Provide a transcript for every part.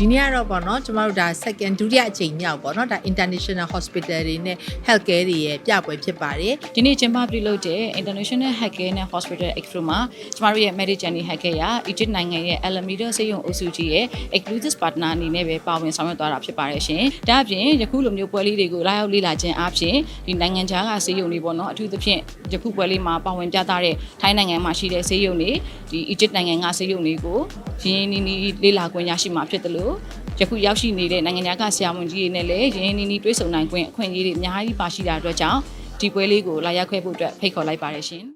ဒီနေ့ကတော့ပေါ့နော်ကျမတို့ဒါ second ဒုတိယအကြိမ်မြောက်ပေါ့နော်ဒါ international hospital တွေနဲ့ health care တွေရဲ့ပြပွဲဖြစ်ပါတယ်ဒီနေ့ကျင်းပပြုလုပ်တဲ့ International Healthcare နဲ့ Hospital Expo မှာကျမတို့ရဲ့ Medical Healthcare ရာ Egypt နိုင်ငံရဲ့ Alameda ဆေးရုံအုပ်စုကြီးရဲ့ Exclusive Partner အနေနဲ့ပဲပါဝင်ဆောင်ရွက်သွားတာဖြစ်ပါတယ်ရှင်။ဒါအပြင်ယခုလိုမျိုးပွဲလေးတွေကိုလာရောက်လေ့လာခြင်းအပြင်ဒီနိုင်ငံခြားကဆေးရုံတွေပေါ့နော်အထူးသဖြင့်ယခုပွဲလေးမှာပါဝင်ပြသတဲ့ထိုင်းနိုင်ငံမှာရှိတဲ့ဆေးရုံတွေဒီ Egypt နိုင်ငံကဆေးရုံတွေကိုရင်းနှီးနှီးလေ့လာခွင့်ရရှိမှာဖြစ်တယ်လို့ယခုရောက်ရှိနေတဲ့နိုင်ငံခြားကဆရာဝန်ကြီးတွေနဲ့လည်းရင်းနှီးနှီးတွေ့ဆုံနိုင်ခွင့်အခွင့်အရေးတွေအများကြီးပါရှိတာအတွက်ကြောင့်ဒီပွဲလေးကိုလာရောက်ခဲ့ဖို့အတွက်ဖိတ်ခေါ်လိုက်ပါတယ်ရှင်။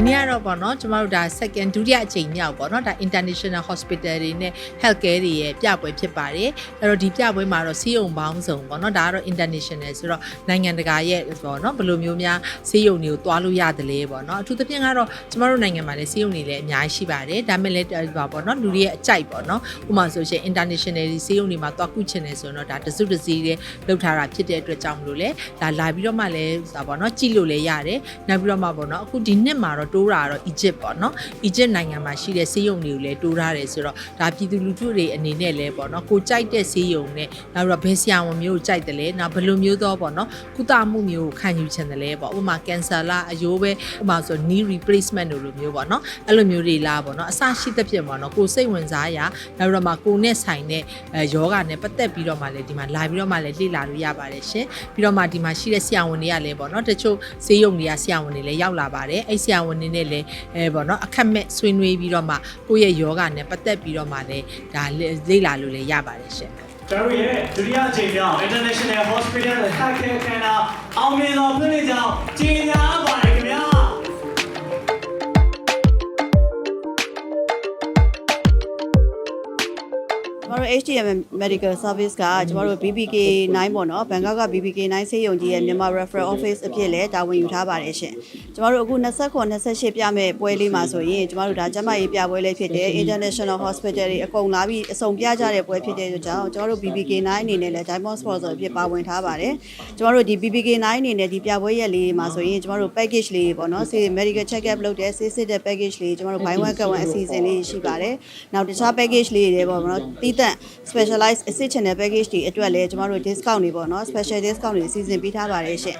ဒီနေ့ကတော့ပေါ့နော်ကျမတို့ဒါ second ဒုတိယအကြိမ်မြောက်ပေါ့နော်ဒါ international hospital တွေနဲ့ health care တွေရဲ့ပြပွဲဖြစ်ပါတယ်အဲ့တော့ဒီပြပွဲမှာတော့ဆေးရုံပေါင်းစုံပေါ့နော်ဒါကတော့ international ဆိုတော့နိုင်ငံတကာရဲ့ပေါ့နော်ဘယ်လိုမျိုးများဆေးရုံတွေကိုတွားလို့ရတယ်လဲပေါ့နော်အထူးသဖြင့်ကတော့ကျမတို့နိုင်ငံမှာလည်းဆေးရုံတွေလည်းအများကြီးရှိပါတယ်ဒါမဲ့လည်းပါပေါ့နော်လူတွေရဲ့အကြိုက်ပေါ့နော်ဥပမာဆိုရှင် international ဆေးရုံတွေမှာတွားကုချင်တယ်ဆိုတော့ဒါတစုတစည်းလေးလောက်ထားတာဖြစ်တဲ့အတွက်ကြောင့်မလို့လဲဒါလာပြီးတော့မှလည်းဒါပေါ့နော်ကြည့်လို့လည်းရတယ်နောက်ပြီးတော့မှပေါ့နော်အခုဒီနှစ်မှာတော့တိုးတာကတော့ Egypt ပေါ့နော် Egypt နိုင်ငံမှာရှိတဲ့ဆေးရုံတွေကိုလည်းတိုးထားတယ်ဆိုတော့ဒါပြည်သူလူထုတွေအနေနဲ့လည်းပေါ့နော်ကိုကြိုက်တဲ့ဆေးရုံနဲ့နောက်ပြီးတော့ဘယ်ဆရာဝန်မျိုးကိုကြိုက်တယ်လဲနောက်ဘယ်လိုမျိုးသောပေါ့နော်ကုသမှုမျိုးကိုခံယူချင်တယ်လဲပေါ့ဥပမာ cancer လားအယိုးပဲဥပမာဆို knee replacement တို့လိုမျိုးပေါ့နော်အဲ့လိုမျိုးတွေလားပေါ့နော်အစရှိသဖြင့်ပေါ့နော်ကိုစိတ်ဝင်စားရနောက်ပြီးတော့မှကိုနဲ့ဆိုင်တဲ့အဲယောဂနဲ့ပတ်သက်ပြီးတော့မှလည်းဒီမှာလာပြီးတော့မှလည်းလေ့လာလို့ရပါတယ်ရှင်ပြီးတော့မှဒီမှာရှိတဲ့ဆရာဝန်တွေကလည်းပေါ့နော်တချို့ဆေးရုံတွေကဆရာဝန်တွေလည်းရောက်လာပါတယ်အဲ့ဆရာဝန်တွေနဲ့လည်းအဲပေါ့နော်အခက်မဲ့ဆွေးနွေးပြီးတော့မှကိုယ့်ရဲ့ယောဂနဲ့ပတ်သက်ပြီးတော့မှလည်းဒါလေ့လာလို့လည်းရပါတယ်ရှင်ကျွန်တော်ရဲ့ဒုတိယအချိန်မြောက် International Hospital Healthcare Canada အောင်မြင်စွာဖွင့်လှစ်ကြောင်းကြေညာ တယ်ခင်ဗျာကျမတို့ HTM Medical Service ကကျမတို့ BBK 9ပေါ့နော်ဘန်ကောက်က BBK 9ဆေးရုံကြီးရဲ့မြန်မာ Referral Office အဖြစ်လဲတာဝန်ယူထားပါတယ်ရှင်။ကျမတို့အခု29 28ပြမဲ့ပွဲလေးမှာဆိုရင်ကျမတို့ဒါကျမရေးပြပွဲလေးဖြစ်တဲ့ International Hospital တွေအကုန်လာပြီးအစုံပြကြတဲ့ပွဲဖြစ်တဲ့ကြောင့်ကျမတို့ BBK 9အနေနဲ့လဲ Diamond Sponsor အဖြစ်ပါဝင်ထားပါတယ်။ကျမတို့ဒီ BBK 9အနေနဲ့ဒီပြပွဲရက်လေးမှာဆိုရင်ကျမတို့ package လေးပေါ့နော်ဆေး medical check up လုပ်တဲ့ဆေးစစ်တဲ့ package လေးကျမတို့ buy one get one အစီအစဉ်လေးရှိပါတယ်။နောက်တခြား package လေးတွေပေါ့နော်တီးသန့် specialized အစစ် channel package တွေအတွက်လည်းကျမတို့ discount တွေပေါ့နော် special discount တွေစီစဉ်ပေးထားပါတယ်ရှင့်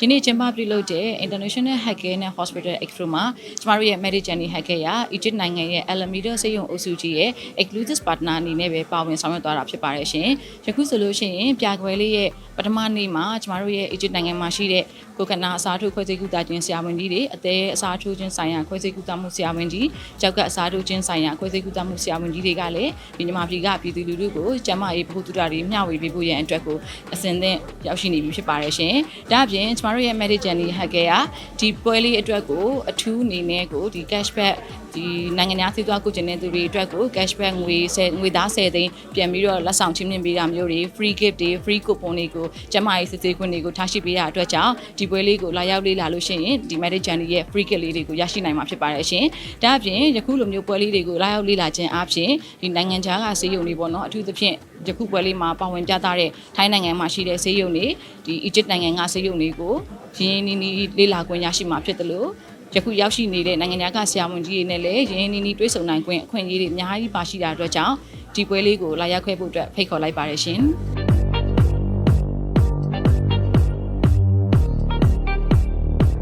ဒီနေ့ကျင်းပပြုလုပ်တဲ့ International Healthcare နဲ့ Hospital Expo မှာကျမတို့ရဲ့ Medical Healthcare ရာ Egypt နိုင်ငံရဲ့ Alameda ဆေးရုံအုပ်စုကြီးရဲ့ Exclusive Partner အနေနဲ့ပဲပါဝင်ဆောင်ရွက်သွားတာဖြစ်ပါတယ်ရှင်။ယခုဆိုလို့ရှိရင်ပြကွယ်လေးရဲ့ပထမနေ့မှာကျမတို့ရဲ့ Egypt နိုင်ငံမှာရှိတဲ့ကိုကနာအစားထိုးခွဲစိတ်ကူတာခြင်းဆရာဝန်ကြီးတွေအသေးအစားထိုးခြင်းဆိုင်ရာခွဲစိတ်ကူတာမှုဆရာဝန်ကြီးကြောက်ကအစားထိုးခြင်းဆိုင်ရာခွဲစိတ်ကူတာမှုဆရာဝန်ကြီးတွေကလည်းဒီမြန်မာပြည်ကပြည်သူလူထုကိုကျန်းမာရေးဗဟုသုတတွေမျှဝေပေးဖို့ရန်အတွက်ကိုအစဉ်သင့်ရောက်ရှိနေပြီဖြစ်ပါတယ်ရှင်။ဒါ့အပြင်ကျမတို့ရဲ့ Medical Hacker ကဒီပွဲလေးအတွက်ကိုအထူးအနေနဲ့ကိုဒီ cashback ဒီနိုင်ငံသားစီးသွားကိုကျင်တဲ့သူတွေအတွက်ကို cashback ငွေ10ငွေသား10သိန်းပြန်ပြီးတော့လက်ဆောင်ချီးမြှင့်ပေးတာမျိုးတွေ free gift တွေ free coupon တွေကိုကျမရေးစစ်ဆေးခွင့်တွေကိုထားရှိပေးတာအတွက်ကြောင့်ဒီပွဲလေးကိုလာရောက်လေ့လာလို့ရှိရင်ဒီ Medic Journey ရဲ့ free gift လေးတွေကိုရရှိနိုင်မှာဖြစ်ပါတယ်ရှင်။ဒါအပြင်ယခုလိုမျိုးပွဲလေးတွေကိုလာရောက်လေ့လာခြင်းအပြင်ဒီနိုင်ငံခြားကဆေးရုံတွေပေါ့နော်အထူးသဖြင့်ယခုပွဲလေးမှာပါဝင်ပြသတဲ့ထိုင်းနိုင်ငံမှာရှိတဲ့ဆေးရုံတွေဒီ Egypt နိုင်ငံကဆေးရုံတွေကိုရင်းနှီးနှီးလေ့လာခွင့်ရရှိမှာဖြစ်တယ်လို့ ယခုရောက်ရှိနေတဲ့နိုင်ငံခြားကဆရာဝန်ကြီးတွေနဲ့လည်းရင်းနှီးနှီးတွေ့ဆုံနိုင်ခွင့်အခွင့်အရေးတွေအများကြီးပါရှိတာအတွက်ကြောင့်ဒီပွဲလေးကိုလာရောက်ခဲ့ဖို့အတွက်ဖိတ်ခေါ်လိုက်ပါတယ်ရှင်။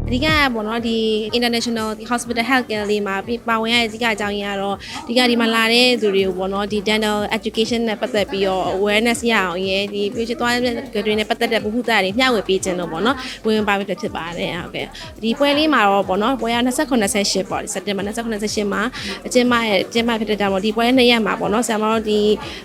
အဓိကပေါ့နော်ဒီ international hospital health care လေးမှာပြီးပါဝင်ရတဲ့အဓိကအကြောင်းရင်းကတော့အဓိကဒီမှာလာတဲ့သူတွေကိုပေါ့နော်ဒီ dental education နဲ့ပတ်သက်ပြီးတော့ awareness ရအောင်ရယ်ဒီပြည်ချသွားတဲ့တွေနဲ့ပတ်သက်တဲ့ဗဟုသုတတွေမျှဝေပေးခြင်းလို့ပေါ့နော်ဝင်ဝင်ပါပြီးဖြစ်ပါတယ်ဟုတ်ကဲ့ဒီပွဲလေးမှာတော့ပေါ့နော်ပွဲရ29 28ပေါ့ဒီစက်တင်ဘာ29 28မှာအကျဉ်းမရဲ့အကျဉ်းမဖြစ်တဲ့ကြောင့်ပေါ့ဒီပွဲနှစ်ရက်မှာပေါ့နော်ဆရာမတို့ဒီ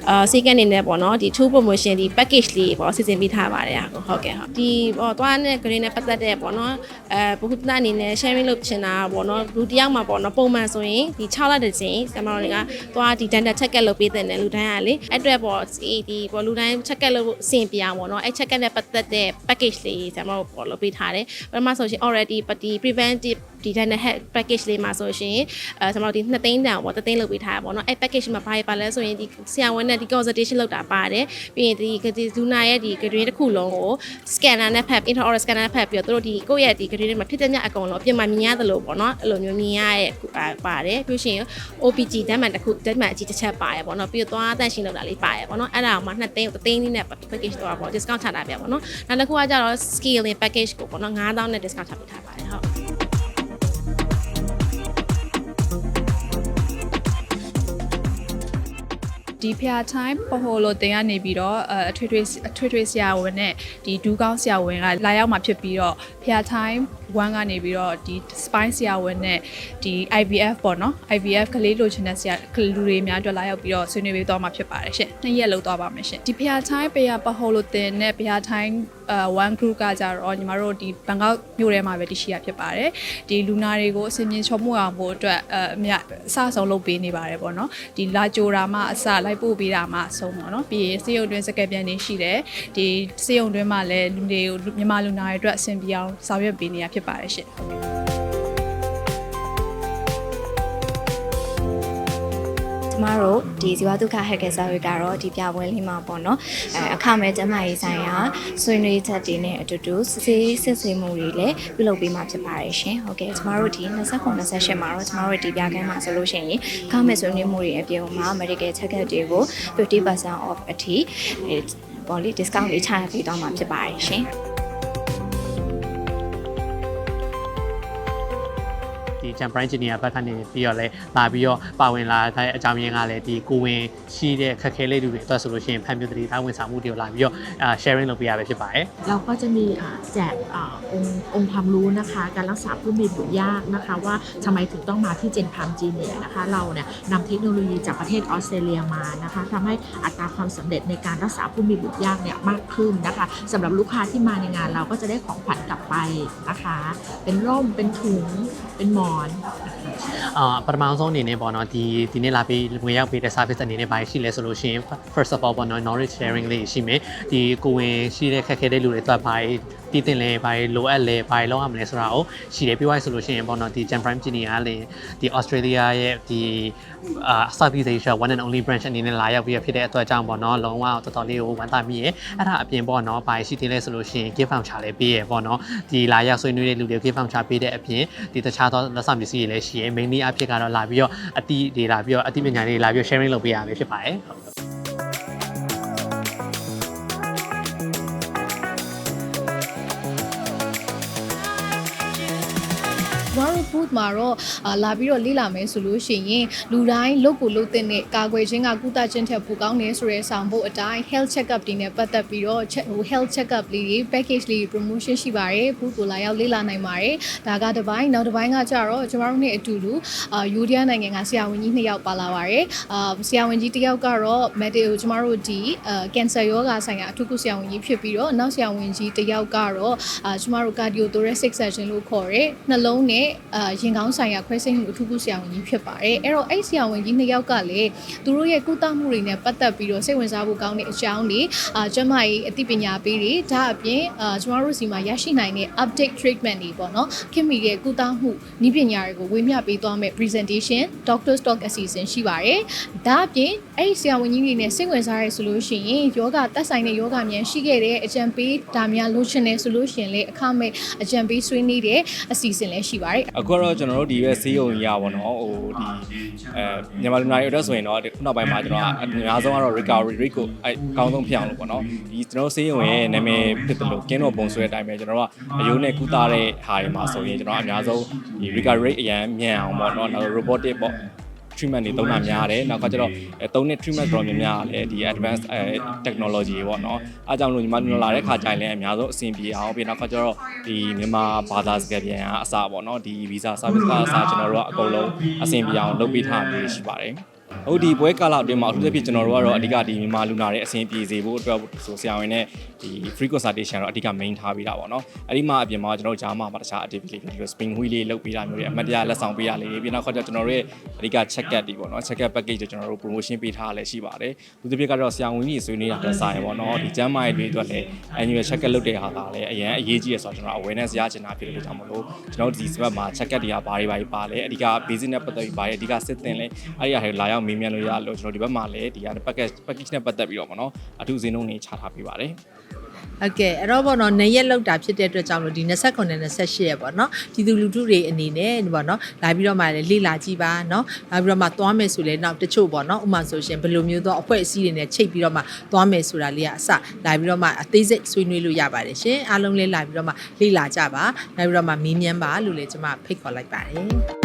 အာစီကန်နေနဲ့ပေါ့နော်ဒီ tour promotion ဒီ package လေးပေါ့စီစဉ်ပေးထားပါတယ်ဟုတ်ကဲ့ဟုတ်ဒီပေါ့သွားတဲ့ green နဲ့ပတ်သက်တဲ့ပေါ့နော်အဲဘုဟုတအနေနဲ့ sharing လုပ်ချင်တာပေါ့နော်လူတစ်ယောက်မှာပေါ့နော်ပုံမှန်ဆိုရင်ဒီ6လတစ်ချိန်ဆရာမတို့တွေကသွားဒီ dental check up လုပ်ပေးတဲ့လူတိုင်းကလေအဲ့အတွက်ပေါ့ဒီဒီပေါ့လူတိုင်း check up လုပ်ဖို့အဆင်ပြေအောင်ပေါ့နော်အဲ့ check up နဲ့ပတ်သက်တဲ့ package လေးဆရာမတို့ပေါ့လုပ်ပေးထားတယ်ပထမဆိုရှင် already ဒီ preventive ဒီ dental health package လေးမှာဆိုရှင်အဲကျွန်တော်တို့ဒီ2သိန်းတန်ပေါ့3သိန်းလုပ်ပေးထားတာပေါ့နော်အဲ့ package မှာဘာပါလဲဆိုရင်ဒီဆရာဝန်နဲ့ဒီ consultation လုပ်တာပါတယ်ပြီးရင်ဒီဒီဇူနာရဲ့ဒီ grade တစ်ခုလုံးကို scanner နဲ့ဖတ် intraoral scanner နဲ့ဖတ်ပြီးတော့တို့ဒီကိုယ့်ရဲ့ဒီ grade မှာဖြစ်တဲ့ညအကုန်လုံးအပြင်မှာမြင်ရတယ်လို့ပေါ့နော်အဲ့လိုမျိုးမြင်ရရဲ့ပါတယ်ပြီးရှင် OPG ဓာတ်မှန်တစ်ခုဓာတ်မှန်အကြီးတစ်ချက်ပါတယ်ပေါ့နော်ပြီးတော့သွားတန့်ရှင်းလုပ်တာလေးပါတယ်ပေါ့နော်အဲ့ဒါမှ2သိန်း3သိန်းလေးနဲ့ package တော့ပေါ့ discount ချတာပြပေါ့နော်နောက်တစ်ခုကကြတော့ scaling package ကိုပေါ့နော်9000နဲ့ discount ချပေးထားပါတယ်ဟုတ် ဒီဖျား time ပဟိုလိုတင်ကနေပြီးတော့အအထွေထွေအထွေထွေဆရာဝန်နဲ့ဒီဒူးကောင်းဆရာဝန်ကလာရောက်มาဖြစ်ပြီးတော့ဖျား time 1ကနေပြီးတော့ဒီ spine ဆရာဝန်နဲ့ဒီ IVF ပေါ့နော် IVF ကလေးလိုချင်တဲ့ဆရာလူတွေများအတွက်လာရောက်ပြီးတော့ဆွေးနွေးပေးသွားမှာဖြစ်ပါတယ်ရှင်နှစ်ရက်လောက်သွားပါမယ်ရှင်ဒီဖျား time ပေရပဟိုလိုတင်နဲ့ဖျား time အဲ1 group ကကြတော့ညီမတို့ဒီဘန်ကောက်မြို့ထဲမှာပဲတရှိရဖြစ်ပါတယ်ဒီလူနာတွေကိုအစင်မြင့်ချောမှုအောင်ဖို့အတွက်အအမြအစဆုံးလုပ်ပေးနေပါတယ်ပေါ့နော်ဒီလာကြိုတာမှအစလိုက်ပို့ပေးတာမှအဆုံးပေါ့နော်ပြီးရင်စေယုံတွင်းစကက်ပြန်နေရှိတယ်ဒီစေယုံတွင်းမှာလည်းလူတွေကိုမြန်မာလူနာတွေအတွက်အဆင်ပြေအောင်ဆောင်ရွက်ပေးနေရဖြစ်ပါတယ်ရှင်ကျမတို့ဒီဇီဝတုခဟက်ကစားဝေကတော့ဒီပြပွဲလေးမှာပေါ့နော်အဲအခမဲ့ကျမရေးဆိုင်ရာဆွေးနွေးချက်တွေနဲ့အတူတူစစ်ဆေးစစ်ဆေးမှုတွေလည်းပြုလုပ်ပေးမှာဖြစ်ပါတယ်ရှင်ဟုတ်ကဲ့ကျမတို့ဒီ29 28မှာတော့ကျမတို့ဒီပြခန်းမှာဆိုလို့ရှိရင်အခမဲ့ဆွေးနွေးမှုတွေအပြင်မှာ medical check up တွေကို50% off အထိအဲပေါ့လေ discount လေးချပေးတော့မှာဖြစ်ပါတယ်ရှင် ဒီ Jam Prime Engineer ဘက်ကနေပြီးတော့လဲလာပြီးတော့ပါဝင်လာတဲ့အကြောင်းရင်းကလည်းဒီကိုဝင်ရှိတဲ့ခက်ခဲလေးတွေအတွက်ဆိုလို့ရှိရင်ဖန်ပြသတိထားဝန်ဆောင်မှုတွေကိုလာပြီးတော့အာ sharing လုပ်ပေးရပဲဖြစ်ပါတယ် เราก็จะมีอ่าแจกอาองค์องค์ความรู้นะคะ การรักษาผู้มีบุตรยากนะคะ ว่าทำไมถึงต้องมาที่เจนพามจีเนียนะคะ เราเนี่ยนำเทคโนโลยีจากประเทศออสเตรเลียมานะคะทำให้อัตราความสำเร็จในการรักษาผู้มีบุตรยากเนี่ยมากขึ้นนะคะสำหรับลูกค้าที่มาในงานเราก็จะได้ของขวัญกลับไปนะคะ เป็นร่มเป็นถุงเป็นหมอน นပါလဲအာပထမဆုံးအနေနဲ့ပေါ့နော်ဒီဒီနေ့လာပြီးငွေရောက်ပေးတဲ့ service အနေနဲ့ဘာရှိလဲဆိုလို့ရှိရင် first of all ပေါ့နော် knowledge sharing လေးရှိမယ်ဒီကိုဝင်ရှိတဲ့ခက်ခဲတဲ့လူတွေအတွက်ဘာတည်တင်လဲဘာလိုအပ်လဲဘာလောက်ရမလဲဆိုတာကိုရှိတယ်ပြီးသွားဆိုလို့ရှိရင်ပေါ့နော်ဒီ Jam Prime Engineer ကလည်းဒီ Australia ရဲ့ဒီအာ Southeast Asia one and only branch အနေနဲ့လာရောက်ပြီးဖြစ်တဲ့အတွက်ကြောင့်ပေါ့နော်လုံးဝတော်တော်လေးကိုဝမ်းသာမိရယ်အဲ့ဒါအပြင်ပေါ့နော်ဘာရှိတယ်လဲဆိုလို့ရှိရင် gift voucher လည်းပေးရယ်ပေါ့နော်ဒီလာရောက်ဆွေးနွေးတဲ့လူတွေ gift voucher ပေးတဲ့အပြင်ဒီတခြားသောလက်ဆောင်ပစ္စည်းတွေလည်းရှိရယ် mainly အဖြစ်ကတော့လာပြီးတော့အတိတွေလာပြီးတော့အတိပညာတွေလာပြီးတော့ sharing လုပ်ပေးရမယ်ဖြစ်ပါတယ် ဟုတ်ကျမတို့ booth မှာတော့အာလာပြီးတော့လေ့လာမယ်ဆိုလို့ရှိရင်လူတိုင်းလုတ်ကိုလုတ်တဲ့နဲ့ကာကွယ်ခြင်းကကုသခြင်းထက်ပိုကောင်းတယ်ဆိုရဲဆောင်ဖို့အတိုင်း health check up တွေနဲ့ပတ်သက်ပြီးတော့ check- ဟို health check up လေးတွေ package လေးတွေ promotion ရှိပါတယ် booth ကိုလာရောက်လေ့လာနိုင်ပါတယ်ဒါကတစ်ပိုင်းနောက်တစ်ပိုင်းကကြတော့ကျမတို့နဲ့အတူတူအာယူဒီးယားနိုင်ငံကဆရာဝန်ကြီးနှစ်ယောက်ပါလာပါတယ်အာဆရာဝန်ကြီးတစ်ယောက်ကတော့ medical ကျမတို့ဒီအာ cancer ယောဂါဆိုင်ရာအထူးကုဆရာဝန်ကြီးဖြစ်ပြီးတော့နောက်ဆရာဝန်ကြီးတစ်ယောက်ကတော့အာကျမတို့ cardiothoracic surgeon လို့ခေါ်တဲ့နှလုံးနဲ့အာရင်ကောင်းဆိုင်ရာခွဲစိတ်မှုအထူးကုဆရာဝန်ကြီးဖြစ်ပါတယ်အဲ့တော့အဲ့ဆရာဝန်ကြီးနှစ်ယောက်ကလည်းသူတို့ရဲ့ကုသမှုတွေနဲ့ပတ်သက်ပြီးတော့စိတ်ဝင်စားဖို့ကောင်းတဲ့အကြောင်းတွေအာကျမကြီးအသိပညာပေးတွေဒါအပြင်အာကျမတို့စီမှာရရှိနိုင်တဲ့ update treatment တွေပေါ့နော်ခင်မီရဲ့ကုသမှုနည်းပညာတွေကိုဝေမျှပေးသွားမဲ့ presentation doctor stock အစီအစဉ်ရှိပါတယ်ဒါအပြင်အဲ့ဒီဆရာဝန်ကြီးတွေနဲ့စိတ်ဝင်စားရဲဆိုလို့ရှိရင်ယောဂတက်ဆိုင်တဲ့ယောဂမြန်ရှိခဲ့တဲ့အကြံပေးဒါများလိုချင်တယ်ဆိုလို့ရှိရင်လေအခမဲ့အကြံပေးဆွေးနွေးတဲ့အစီအစဉ်လည်းရှိပါတယ်အခုကတော့ကျွန်တော်တို့ဒီပဲဆေးရုံကြီးရပါတော့ဟိုဒီအဲမြန်မာလူနာတွေအတွက်ဆိုရင်တော့ဒီခုနောက်ပိုင်းမှာကျွန်တော်အများဆုံးကတော့ recovery rate ကိုအဲအကောင်းဆုံးဖြစ်အောင်လို့ပေါ့နော်ဒီကျွန်တော်ဆေးရုံရဲ့နာမည်ဖြစ်တယ်လို့ကင်းတော်ပုံဆိုတဲ့အတိုင်းပဲကျွန်တော်တို့ကအယိုးနဲ့ကုသတဲ့ဟာတွေမှာဆိုရင်ကျွန်တော်အများဆုံးဒီ recovery rate အရန်မြန်အောင်ပေါ့နော်နောက် robotic ပေါ့ treatment တွေသုံးတာများတယ်နောက်ကကျတော့အဲသုံးတဲ့ treatment တော်တော်များများလည်းဒီ advanced အဲ technology တွေပေါ့နော်အားကြောင့်လို့ညီမတို့လာတဲ့ခါကျရင်လည်းအများဆုံးအဆင်ပြေအောင်ပြီးနောက်ကကျတော့ဒီမြန်မာဘာသာစကားပြန်အအစပေါ့နော်ဒီ visa service ကအစကျွန်တော်တို့ကအကုန်လုံးအဆင်ပြေအောင်လုပ်ပေးထားမျိုးရှိပါတယ် ဟုတ်ဒီပွဲကာလအတွင်းမှာအထူးသဖြင့်ကျွန်တော်တို့ကတော့အဓိကဒီမြန်မာလူနာတွေအဆင်ပြေစေဖို့အတွက်ဆိုဆရာဝန်နဲ့ဒီ free consultation တော့အဓိက main ထားပေးတာပေါ့နော်အဲ့ဒီမှာအပြင်မှာကျွန်တော်တို့ဂျာမှာတခြား activity လေးပြီးတော့ spin wheel လေးလုပ်ပေးတာမျိုးတွေအမှတ်တရလက်ဆောင်ပေးရလေးပြီးနောက်ခါကျကျွန်တော်တို့ရဲ့အဓိက check up တွေပေါ့နော် check up package တွေကျွန်တော်တို့ promotion ပေးထားရလဲရှိပါတယ်သူတစ်ပြက်ကတော့ဆရာဝန်ကြီးဆွေးနွေးတာတက်ဆိုင်ပေါ့နော်ဒီကျမ်းမာရေးတွေအတွက်လည်း annual check up လုပ်တဲ့ဟာကလည်းအရင်အရေးကြီးရဆိုတော့ကျွန်တော် awareness ရချင်တာဖြစ်လို့ကြောင့်မလို့ကျွန်တော်တို့ဒီစပတ်မှာ check up တွေကဘာတွေဘာတွေပါလဲအဓိက basic နဲ့ပတ်သက်ပြီးဘာတွေအဓိကစစ်တင်လဲအဲ့ဒီအရာတွေလာရောက်မေးမြန်းလို့ရလို့ကျွန်တော်ဒီဘက်မှာလည်းဒီက package package နဲ့ပတ်သက်ပြီးတော့ပေါ့နော်အထူးစင်းလုံးတွေချထားပေးပါတယ်ဟုတ်ကဲ့အဲ့တော့ပေါ့နော်နေရက်လောက်တာဖြစ်တဲ့အတွက်ကြောင့်လို့ဒီ29နဲ့28ရက်ပေါ့နော်ပြည်သူလူထုတွေအနေနဲ့ဒီပေါ့နော်လာပြီးတော့မှလည်းလေ့လာကြည့်ပါနော်လာပြီးတော့မှသွားမယ်ဆိုလဲနောက်တချို့ပေါ့နော်ဥပမာဆိုရှင်ဘယ်လိုမျိုးသောအဖွဲ့အစည်းတွေနဲ့ချိတ်ပြီးတော့မှသွားမယ်ဆိုတာလေးကအစလာပြီးတော့မှအသေးစိတ်ဆွေးနွေးလို့ရပါတယ်ရှင်အားလုံးလေးလာပြီးတော့မှလေ့လာကြပါလာပြီးတော့မှမင်းမြန်းပါလို့လည်းကျွန်မဖိတ်ခေါ်လိုက်ပါတယ်